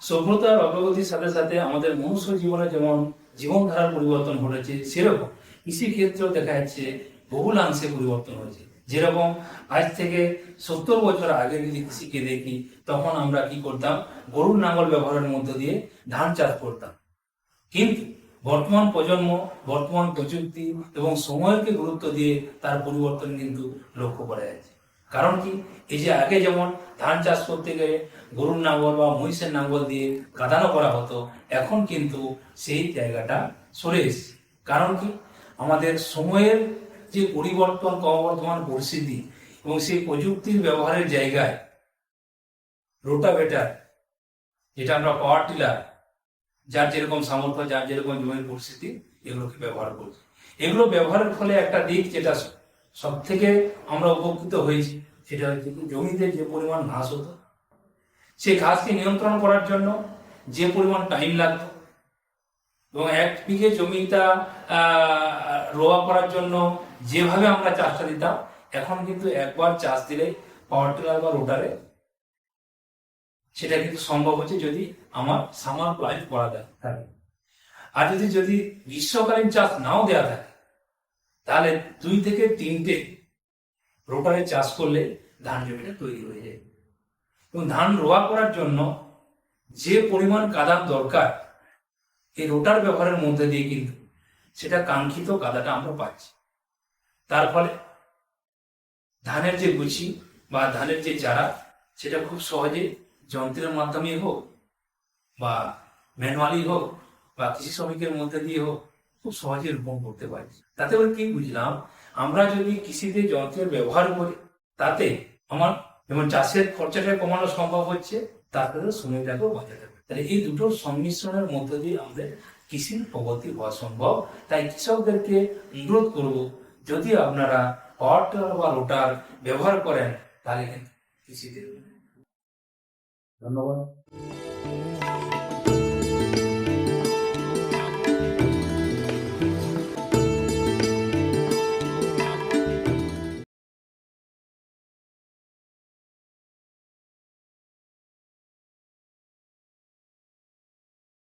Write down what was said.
সভ্যতার অগ্রগতির সাথে সাথে আমাদের মনুষ্য জীবনে যেমন জীবনধারার পরিবর্তন ঘটেছে, সেরকম কৃষিক্ষেত্রেও দেখা যাচ্ছে বহুলাংশে পরিবর্তন হয়েছে। যেরকম আজ থেকে সত্তর বছর আগে যদি কৃষিকে দেখি, তখন আমরা কি করতাম? গরুর নাঙ্গল ব্যবহারের মধ্য দিয়ে ধান চাষ করতাম। কিন্তু বর্তমান প্রজন্ম, বর্তমান প্রযুক্তি এবং সময়কে গুরুত্ব দিয়ে তার পরিবর্তন কিন্তু লক্ষ্য করা যাচ্ছে। কারণ কি? এই যে আগে যেমন ধান চাষ করতে গেলে গরুর নাঙ্গল বা মহিষের নাঙ্গল দিয়ে কাদানো করা হতো, এখন কিন্তু সেই জায়গাটা সরে এসেছে। কারণ কি? আমাদের সময়ের যে পরিবর্তন, ক্রমবর্ধমান পরিস্থিতি এবং সেই প্রযুক্তির ব্যবহারের জায়গায় রোটাভেটার, যেটা আমরা পাওয়ার টিলার, যার যেরকম সামর্থ্য, যার যেরকম জমির পরিস্থিতি, এগুলোকে ব্যবহার করছি। এগুলো ব্যবহারের ফলে একটা দিক যেটা সব থেকে আমরা উপকৃত হয়েছি সেটা হচ্ছে জমিতে যে পরিমাণ ঘাস হতো, সেই ঘাসকে নিয়ন্ত্রণ করার জন্য যে পরিমাণ টাইম লাগতো এবং এক বিঘে জমিটা রোয়া করার জন্য যেভাবে আমরা চাষটা দিতাম, এখন কিন্তু একবার চাষ দিলে পাওয়ার টিলার বা রোটারে সেটা কিন্তু সম্ভব হচ্ছে যদি আমার সামার লাইফ করা থাকে আর যদি যদি গ্রীষ্মকালীন চাষ নাও দেওয়া থাকে তাহলে দুই থেকে তিনটে রোটারে চাষ করলে ধান জমিটা তৈরি হয়ে যায়। এবং ধান রোয়া করার জন্য যে পরিমাণ কাদার দরকার, এই রোটার ব্যবহারের মধ্যে দিয়ে কিন্তু সেটা কাঙ্ক্ষিত কাদাটা আমরা পাচ্ছি। তার ফলে ধানের যে গুছি বা ধানের যে চারা, সেটা খুব সহজে যন্ত্রের মাধ্যমে হোক বা ম্যানুয়ালি হোক বা কৃষি শ্রমিকের মধ্যে দিয়ে হোক খুব সহজে রোপণ করতে পারি। তাতে কি বুঝলাম, আমরা যদি কৃষিতে যন্ত্রের ব্যবহার করি, তাতে আমার যেমন চাষের খরচাটা কমানো সম্ভব হচ্ছে তারপরে সময়টাকেও বাঁচাতে তাহলে এই দুটোর সংমিশ্রণের মধ্য দিয়ে আমাদের কৃষির প্রগতি হওয়া সম্ভব। তাই কৃষকদেরকে অনুরোধ করব, যদি আপনারা পাওয়ার বা রোটার ব্যবহার করেন, তাহলে কৃষিতে ধন্যবাদ।